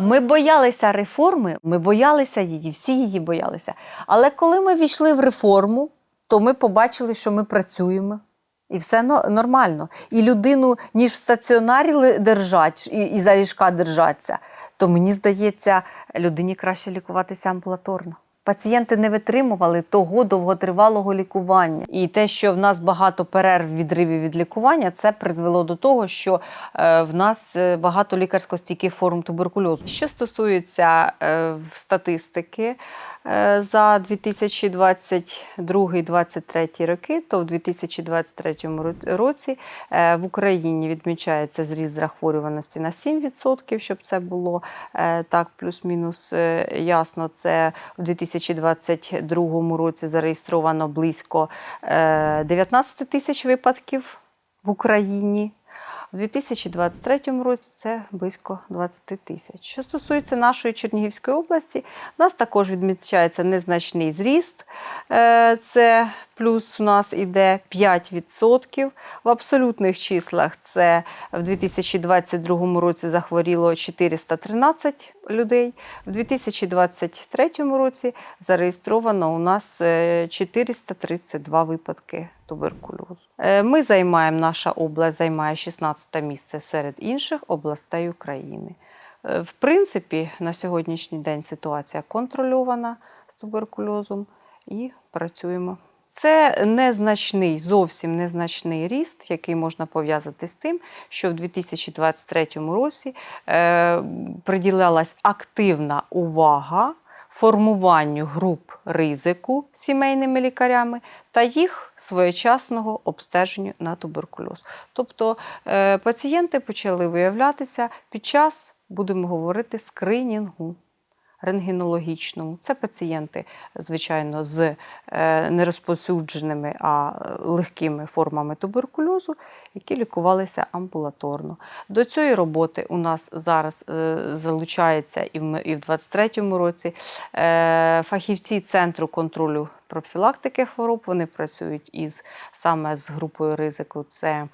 Ми боялися реформи, ми боялися її, всі її боялися. Але коли ми війшли в реформу, то ми побачили, що ми працюємо. І все но- нормально. І людину, ніж в стаціонарі держать і, і за ліжка держаться, то мені здається, людині краще лікуватися амбулаторно. Пацієнти не витримували того довготривалого лікування. І те, що в нас багато перерв відривів від лікування, це призвело до того, що е, в нас е, багато лікарсько-стійких форм туберкульозу. Що стосується е, статистики за 2022-2023 роки, то в 2023 році е, в Україні відмічається зріст захворюваності на 7%, щоб це було е, так плюс-мінус е, ясно. Це в 2022 році зареєстровано близько е, 19 тисяч випадків в Україні. У 2023 році це близько 20 тисяч. Що стосується нашої Чернігівської області, у нас також відмічається незначний зріст. Е, Це плюс у нас іде 5%. В абсолютних числах це в 2022 році захворіло 413 людей. В 2023 році зареєстровано у нас е, 432 випадки туберкульозу. Е, Ми займаємо, наша область займає 16 місце серед інших областей України. Е, В принципі, на сьогоднішній день ситуація контрольована з туберкульозом і працюємо. Це незначний, зовсім незначний ріст, який можна пов'язати з тим, що в 2023 році е, приділялась активна увага формуванню груп ризику сімейними лікарями та їх своєчасного обстеженню на туберкульоз. Тобто е, пацієнти почали виявлятися під час, будемо говорити, скринінгу рентгенологічному. Це пацієнти, звичайно, з е, нерозповсюдженими, а легкими формами туберкульозу, які лікувалися амбулаторно. До цієї роботи у нас зараз е, залучається і в м- і 2023 році е, фахівці Центру контролю профілактики хвороб. Вони працюють із саме з групою ризику. Це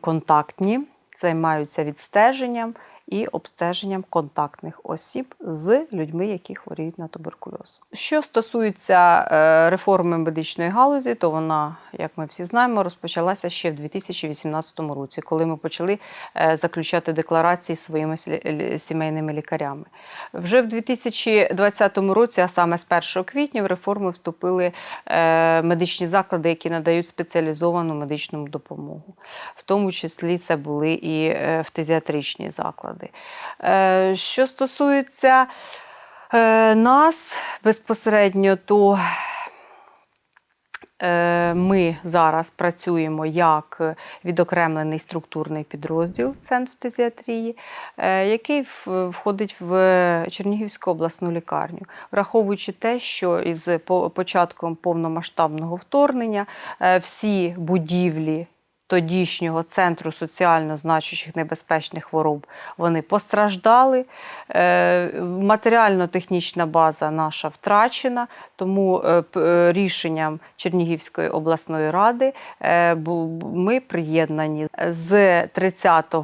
контактні, займаються відстеженням і обстеженням контактних осіб з людьми, які хворіють на туберкульоз. Що стосується е, реформи медичної галузі, то вона, як ми всі знаємо, розпочалася ще в 2018 році, коли ми почали е, заключати декларації своїми сі- сімейними лікарями. Вже в 2020 році, а саме з 1 квітня, в реформу вступили е, медичні заклади, які надають спеціалізовану медичну допомогу. В тому числі це були і фтизіатричні заклади. Е, Що стосується е, нас безпосередньо, то Е, Ми зараз працюємо як відокремлений структурний підрозділ Центр фтизіатрії, який входить в Чернігівську обласну лікарню, враховуючи те, що із початком повномасштабного вторгнення всі будівлі тодішнього центру соціально значущих небезпечних хвороб вони постраждали. Е, Матеріально-технічна база наша втрачена, тому е, е, рішенням Чернігівської обласної ради ми приєднані з 30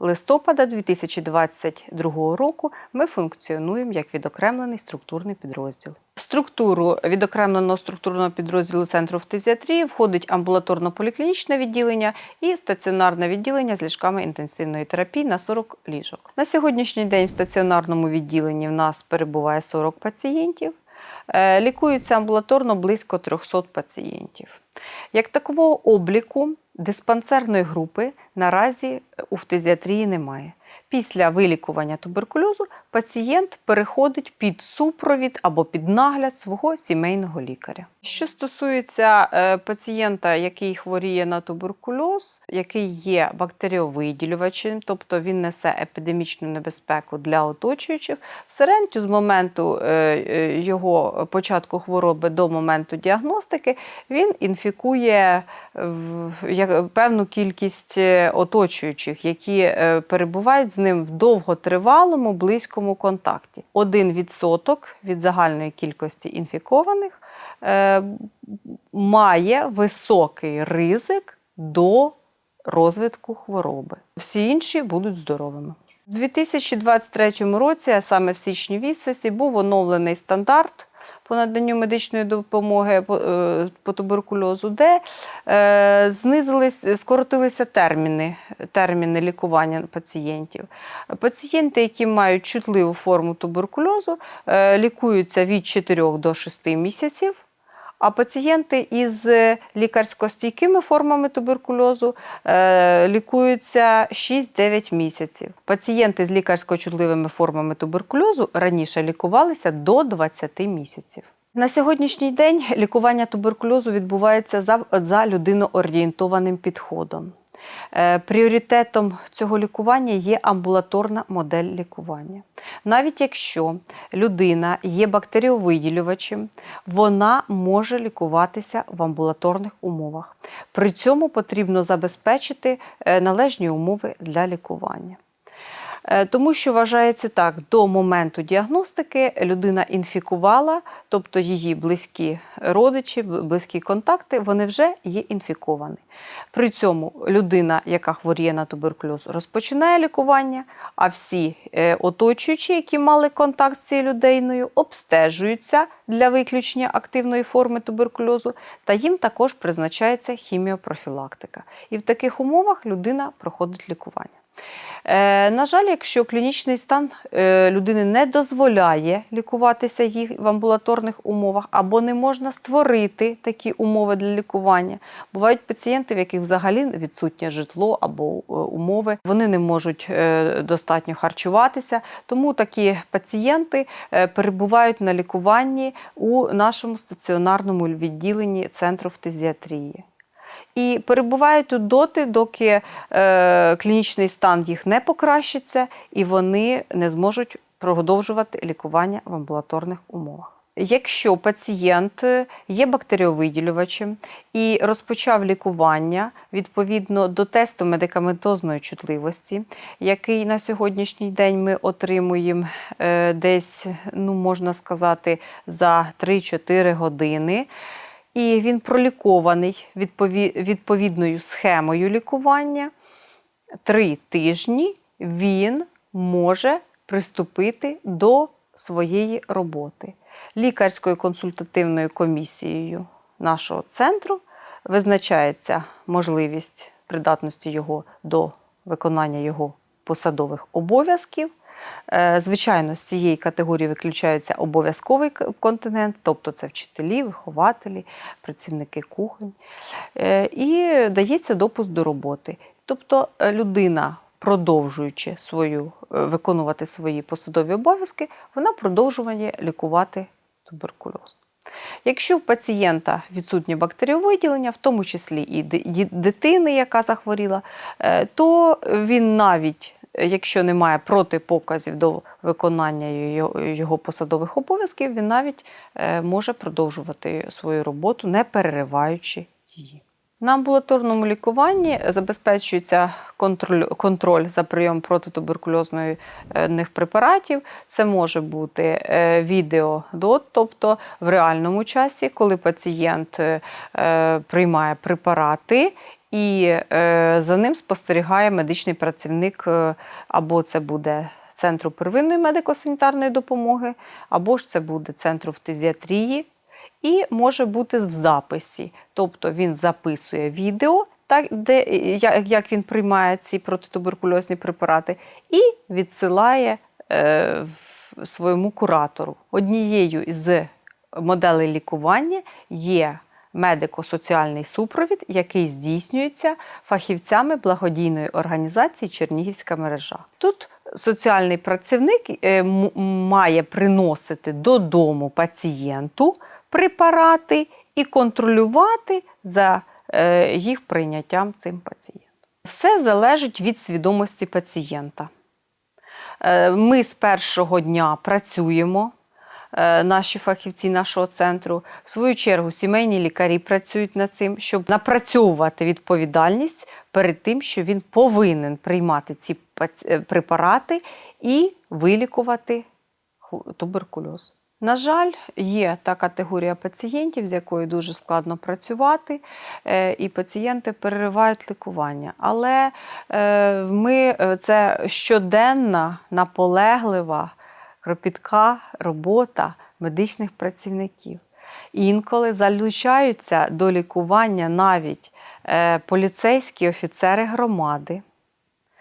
листопада 2022 року ми функціонуємо як відокремлений структурний підрозділ. В структуру відокремленого структурного підрозділу центру фтизіатрії входить амбулаторно-поліклінічне відділення і стаціонарне відділення з ліжками інтенсивної терапії на 40 ліжок. На сьогоднішній день в стаціонарному відділенні в нас перебуває 40 пацієнтів. Е, Лікується амбулаторно близько 300 пацієнтів. Як такового обліку диспансерної групи наразі у фтизіатрії немає. Після вилікування туберкульозу пацієнт переходить під супровід або під нагляд свого сімейного лікаря. Що стосується е, пацієнта, який хворіє на туберкульоз, який є бактеріовиділювачем, тобто він несе епідемічну небезпеку для оточуючих, в середньо з моменту е, е, його початку хвороби до моменту діагностики він інфікує певну кількість е, оточуючих, які е, перебувають з ним в довготривалому близькому контакті. Один відсоток від загальної кількості інфікованих е, має високий ризик до розвитку хвороби. Всі інші будуть здоровими. У 2023 році, а саме в січні місяці, був оновлений стандарт по наданню медичної допомоги по, е, туберкульозу, де е, знизились, скоротилися терміни, терміни лікування пацієнтів. Пацієнти, які мають чутливу форму туберкульозу, е, лікуються від 4 до 6 місяців. А пацієнти із лікарсько-стійкими формами туберкульозу е, лікуються 6-9 місяців. Пацієнти з лікарсько-чутливими формами туберкульозу раніше лікувалися до 20 місяців. На сьогоднішній день лікування туберкульозу відбувається за, за людиноорієнтованим підходом. Е, Пріоритетом цього лікування є амбулаторна модель лікування. Навіть якщо людина є бактеріовиділювачем, вона може лікуватися в амбулаторних умовах. При цьому потрібно забезпечити е, належні умови для лікування. Е, Тому що вважається так, до моменту діагностики людина інфікувала, тобто її близькі родичі, близькі контакти, вони вже є інфіковані. При цьому людина, яка хворіє на туберкульоз, розпочинає лікування, а всі е, оточуючі, які мали контакт з цією людиною, обстежуються для виключення активної форми туберкульозу, та їм також призначається хіміопрофілактика. І в таких умовах людина проходить лікування. Е, на жаль, якщо клінічний стан е, людини не дозволяє лікуватися їх в амбулаторних умовах, або не можна створити такі умови для лікування, бувають пацієнти, в яких взагалі відсутнє житло або е, умови, вони не можуть достатньо харчуватися. Тому такі пацієнти перебувають на лікуванні у нашому стаціонарному відділенні центру фтизіатрії. І перебувають тут доти, доки е, клінічний стан їх не покращиться, і вони не зможуть продовжувати лікування в амбулаторних умовах. Якщо пацієнт є бактеріовиділювачем і розпочав лікування відповідно до тесту медикаментозної чутливості, який на сьогоднішній день ми отримуємо е, десь, ну можна сказати, за 3-4 години, і він пролікований відпові- відповідною схемою лікування, три тижні він може приступити до своєї роботи. Лікарською консультативною комісією нашого центру визначається можливість придатності його до виконання його посадових обов'язків. Е, Звичайно, з цієї категорії виключається обов'язковий континент, тобто це вчителі, вихователі, працівники кухонь. Е, І дається допуск до роботи. Тобто е, людина, продовжуючи свою, виконувати свої посадові обов'язки, вона продовжує лікувати туберкульоз. Якщо в пацієнта відсутнє бактеріовиділення, в тому числі і ди- дитини, яка захворіла, то він навіть, якщо немає протипоказів до виконання його, посадових обов'язків, він навіть е, може продовжувати свою роботу, не перериваючи її. На амбулаторному лікуванні забезпечується контроль, контроль за прийом протитуберкульозних препаратів. Це може бути е, відео-дот, тобто в реальному часі, коли пацієнт е, е, приймає препарати. І е, за ним спостерігає медичний працівник, е, або це буде центру первинної медико-санітарної допомоги, або ж це буде центру фтизіатрії, і може бути в записі. Тобто він записує відео, так, де, як він приймає ці протитуберкульозні препарати, і відсилає е, своєму куратору. Однією із моделей лікування є медико-соціальний супровід, який здійснюється фахівцями благодійної організації Чернігівська мережа. Тут соціальний працівник е, має приносити додому пацієнту препарати і контролювати за е, їх прийняттям цим пацієнтом. Все залежить від свідомості пацієнта. Е, Ми з першого дня працюємо, наші фахівці нашого центру. В свою чергу, сімейні лікарі працюють над цим, щоб напрацьовувати відповідальність перед тим, що він повинен приймати ці е, препарати і вилікувати туберкульоз. На жаль, є та категорія пацієнтів, з якою дуже складно працювати, е, і пацієнти переривають лікування. Але е, ми е, це щоденна, наполеглива, кропітка робота медичних працівників. Інколи залучаються до лікування навіть е, поліцейські офіцери громади,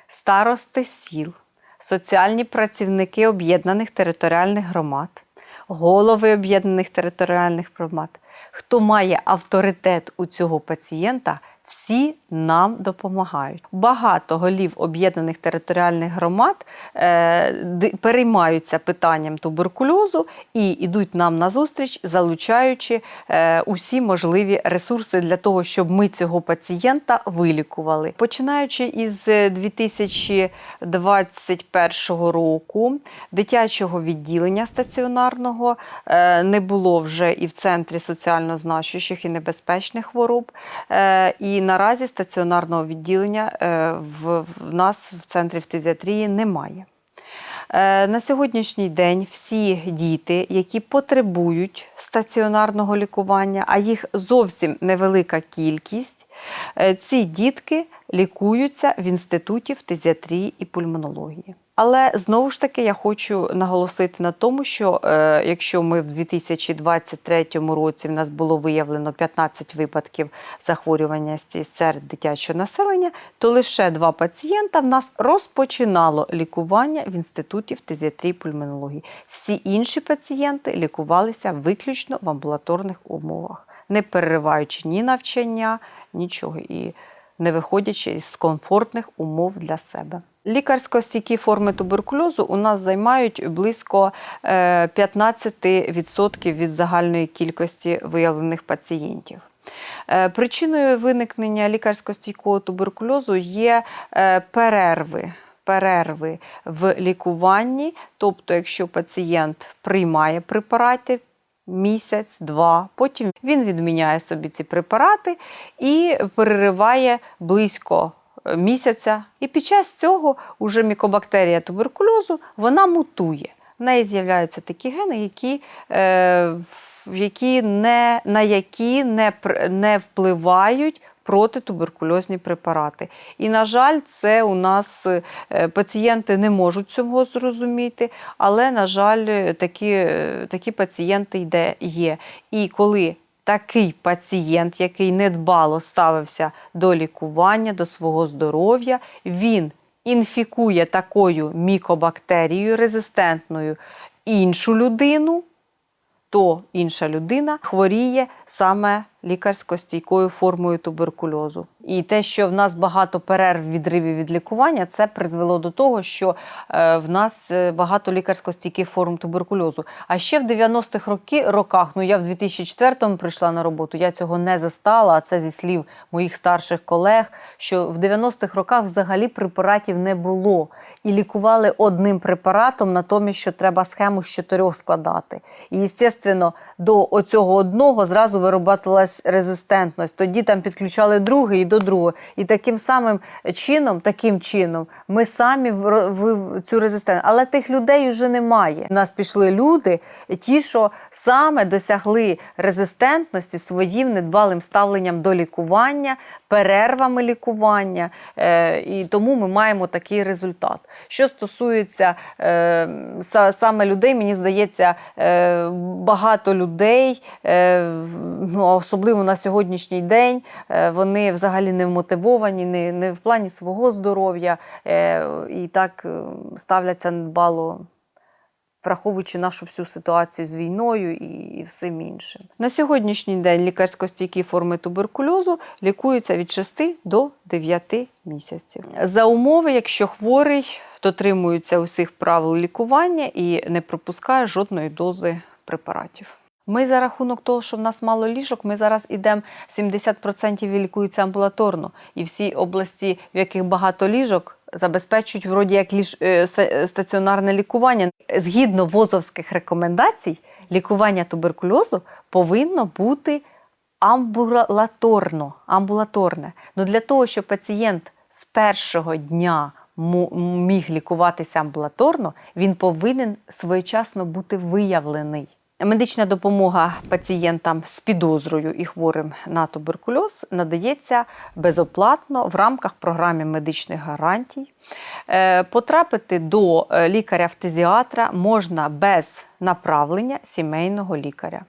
старости сіл, соціальні працівники об'єднаних територіальних громад, голови об'єднаних територіальних громад. Хто має авторитет у цього пацієнта, всі нам допомагають. Багато голів об'єднаних територіальних громад е, переймаються питанням туберкульозу і йдуть нам на зустріч, залучаючи е, усі можливі ресурси для того, щоб ми цього пацієнта вилікували. Починаючи із е, 2021 року, дитячого відділення стаціонарного е, не було вже і в центрі соціально значущих і небезпечних хвороб. Е, І наразі стаціонарного відділення е, в, в нас в центрі фтизіатрії немає. Е, На сьогоднішній день всі діти, які потребують стаціонарного лікування, а їх зовсім невелика кількість, е, ці дітки лікуються в інституті фтизіатрії і пульмонології. Але знову ж таки я хочу наголосити на тому, що е, якщо ми в 2023 році в нас було виявлено 15 випадків захворювання серед дитячого населення, то лише два пацієнта в нас розпочинало лікування в інституті фтизіатрії пульмонології. Всі інші пацієнти лікувалися виключно в амбулаторних умовах, не перериваючи ні навчання, нічого і не виходячи з комфортних умов для себе. Лікарсько-стійкі форми туберкульозу у нас займають близько е, 15% від загальної кількості виявлених пацієнтів. Е, Причиною виникнення лікарсько-стійкого туберкульозу є е, перерви. Перерви в лікуванні, тобто, якщо пацієнт приймає препарати місяць, два, потім він відміняє собі ці препарати і перериває близько е, місяця. І під час цього уже мікобактерія туберкульозу вона мутує. В неї з'являються такі гени, які, е, які не, на які не, не впливають протитуберкульозні препарати. І, на жаль, це у нас е, пацієнти не можуть цього зрозуміти, але, на жаль, такі, е, такі пацієнти йде, є. І коли такий пацієнт, який недбало ставився до лікування, до свого здоров'я, він інфікує такою мікобактерією резистентною іншу людину, то інша людина хворіє саме лікарсько-стійкою формою туберкульозу. І те, що в нас багато перерв відривів від лікування, це призвело до того, що е, в нас е, багато лікарсько-стійких форм туберкульозу. А ще в 90-х роки, роках, ну я в 2004-му прийшла на роботу, я цього не застала, а це зі слів моїх старших колег, що в 90-х роках взагалі препаратів не було. І лікували одним препаратом, натомість, що треба схему з чотирьох складати. І, звісно, до оцього одного зразу вироблялась резистентність. Тоді там підключали другий і до другого. І таким самим чином, таким чином, ми самі цю резистентність. Але тих людей вже немає. У нас пішли люди, ті, що саме досягли резистентності своїм недбалим ставленням до лікування, перервами лікування, е, і тому ми маємо такий результат. Що стосується е, са- саме людей, мені здається, е, багато людей, ну, особливо на сьогоднішній день, вони взагалі не вмотивовані, не, в плані свого здоров'я і так е, ставляться недбало враховуючи нашу всю ситуацію з війною і всім іншим. На сьогоднішній день лікарсько-стійкі форми туберкульозу лікуються від 6 до 9 місяців. За умови, якщо хворий дотримується усіх правил лікування і не пропускає жодної дози препаратів. Ми за рахунок того, що в нас мало ліжок, ми зараз ідемо 70% лікуються амбулаторно. І всі області, в яких багато ліжок, забезпечують вроді як ліж, е, стаціонарне лікування. Згідно возовських рекомендацій, лікування туберкульозу повинно бути амбулаторно, амбулаторне. Ну для того, щоб пацієнт з першого дня міг лікуватися амбулаторно, він повинен своєчасно бути виявлений. Медична допомога пацієнтам з підозрою і хворим на туберкульоз надається безоплатно в рамках програми медичних гарантій. Е, Потрапити до е, лікаря-фтезіатра можна без направлення сімейного лікаря.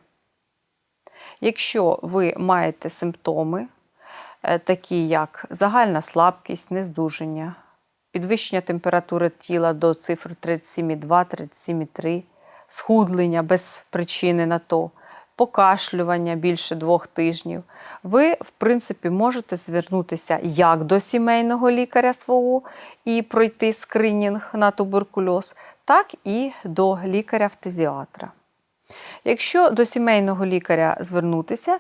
Якщо ви маєте симптоми, е, такі як загальна слабкість, нездужання, підвищення температури тіла до цифр 37,2, 37,3, схудлення без причини на то, покашлювання більше двох тижнів, ви, в принципі, можете звернутися як до сімейного лікаря свого і пройти скринінг на туберкульоз, так і до лікаря-фтезіатра. Якщо до сімейного лікаря звернутися,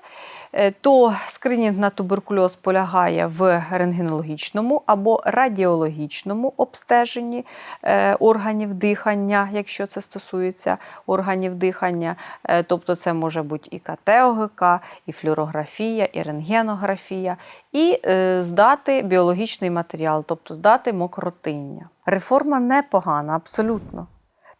е, то скринінг на туберкульоз полягає в рентгенологічному або радіологічному обстеженні е, органів дихання, якщо це стосується органів дихання. Е, Тобто це може бути і КТ ОГК, і флюорографія, і рентгенографія, і здати біологічний матеріал, тобто здати мокротиння. Реформа непогана, абсолютно.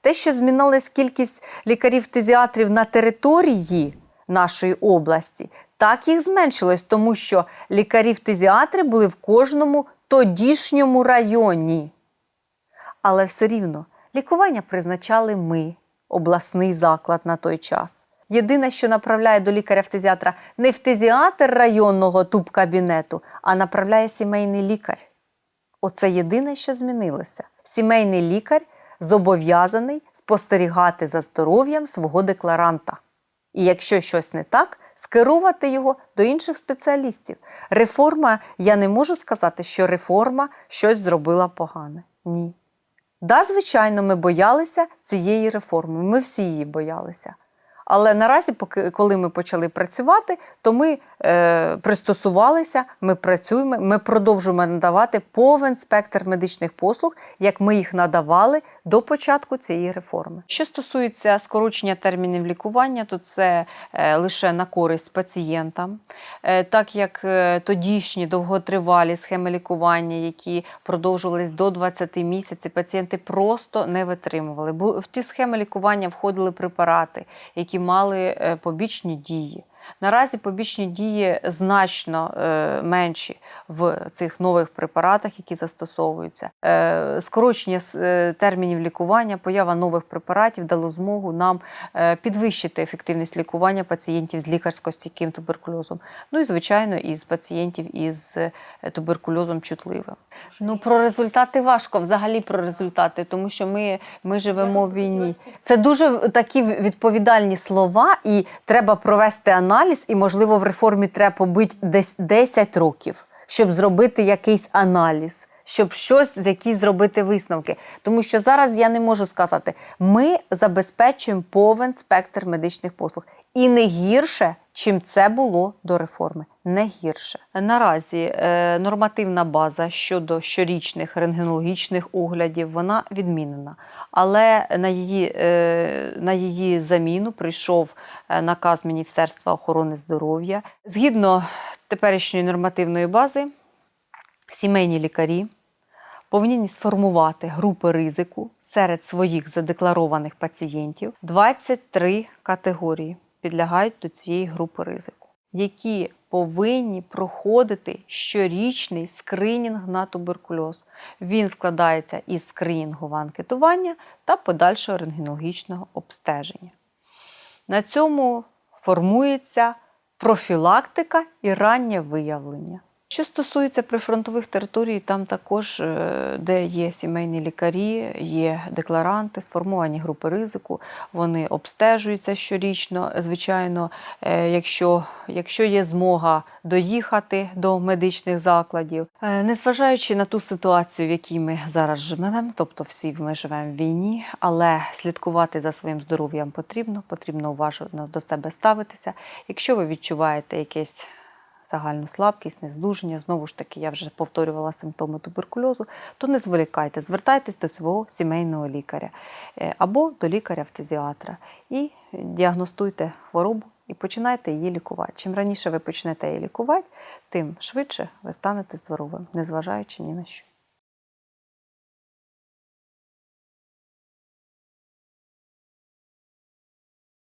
Те, що змінилась кількість лікарів-фтезіатрів на території нашої області, так їх зменшилось, тому що лікарі-фтезіатри були в кожному тодішньому районі. Але все рівно лікування призначали ми, обласний заклад на той час. Єдине, що направляє до лікаря-фтезіатра не фтезіатр районного тубкабінету, а направляє сімейний лікар. Оце єдине, що змінилося. Сімейний лікар зобов'язаний спостерігати за здоров'ям свого декларанта. І якщо щось не так, скерувати його до інших спеціалістів. Реформа, я не можу сказати, що реформа щось зробила погане. Ні. Да, звичайно, ми боялися цієї реформи. Ми всі її боялися. Але наразі, поки коли ми почали працювати, то ми пристосувалися, ми працюємо, ми продовжуємо надавати повен спектр медичних послуг, як ми їх надавали до початку цієї реформи. Що стосується скорочення термінів лікування, то це е, лише на користь пацієнтам, Е, так як е, тодішні довготривалі схеми лікування, які продовжувались до 20 місяців, пацієнти просто не витримували. Бу- В ті схеми лікування входили препарати, які мали е, побічні дії. Наразі побічні дії значно е, менші в цих нових препаратах, які застосовуються. Е, скорочення е, термінів лікування, поява нових препаратів дало змогу нам підвищити ефективність лікування пацієнтів з лікарсько-стійким туберкульозом. Ну і звичайно, із пацієнтів із туберкульозом чутливим. Ну про результати важко взагалі про результати, тому що ми, ми живемо в війні. Це дуже такі відповідальні слова, і треба провести аналіз, і, можливо, в реформі треба побити десь 10 років, щоб зробити якийсь аналіз. Щоб щось з якісь зробити висновки. Тому що зараз я не можу сказати, ми забезпечуємо повен спектр медичних послуг. І не гірше, чим це було до реформи. Не гірше. Наразі е, нормативна база щодо щорічних рентгенологічних оглядів вона відмінена. Але на її, е, на її заміну прийшов е, наказ Міністерства охорони здоров'я. Згідно теперішньої нормативної бази, сімейні лікарі повинні сформувати групи ризику серед своїх задекларованих пацієнтів. 23 категорії підлягають до цієї групи ризику, які повинні проходити щорічний скринінг на туберкульоз. Він складається із скринінгового анкетування та подальшого рентгенологічного обстеження. На цьому формується профілактика і раннє виявлення. Що стосується прифронтових територій, там також, е, де є сімейні лікарі, є декларанти, сформовані групи ризику, вони обстежуються щорічно. Звичайно, е, якщо, якщо є змога доїхати до медичних закладів. Е, Незважаючи на ту ситуацію, в якій ми зараз живемо, тобто всі ми живемо в війні, але слідкувати за своїм здоров'ям потрібно, потрібно уважно до себе ставитися. Якщо ви відчуваєте якесь загальну слабкість, нездужання, знову ж таки, я вже повторювала симптоми туберкульозу, то не зволікайте, звертайтесь до свого сімейного лікаря е, або до лікаря-фтезіатра і діагностуйте хворобу і починайте її лікувати. Чим раніше ви почнете її лікувати, тим швидше ви станете здоровим, незважаючи ні на що.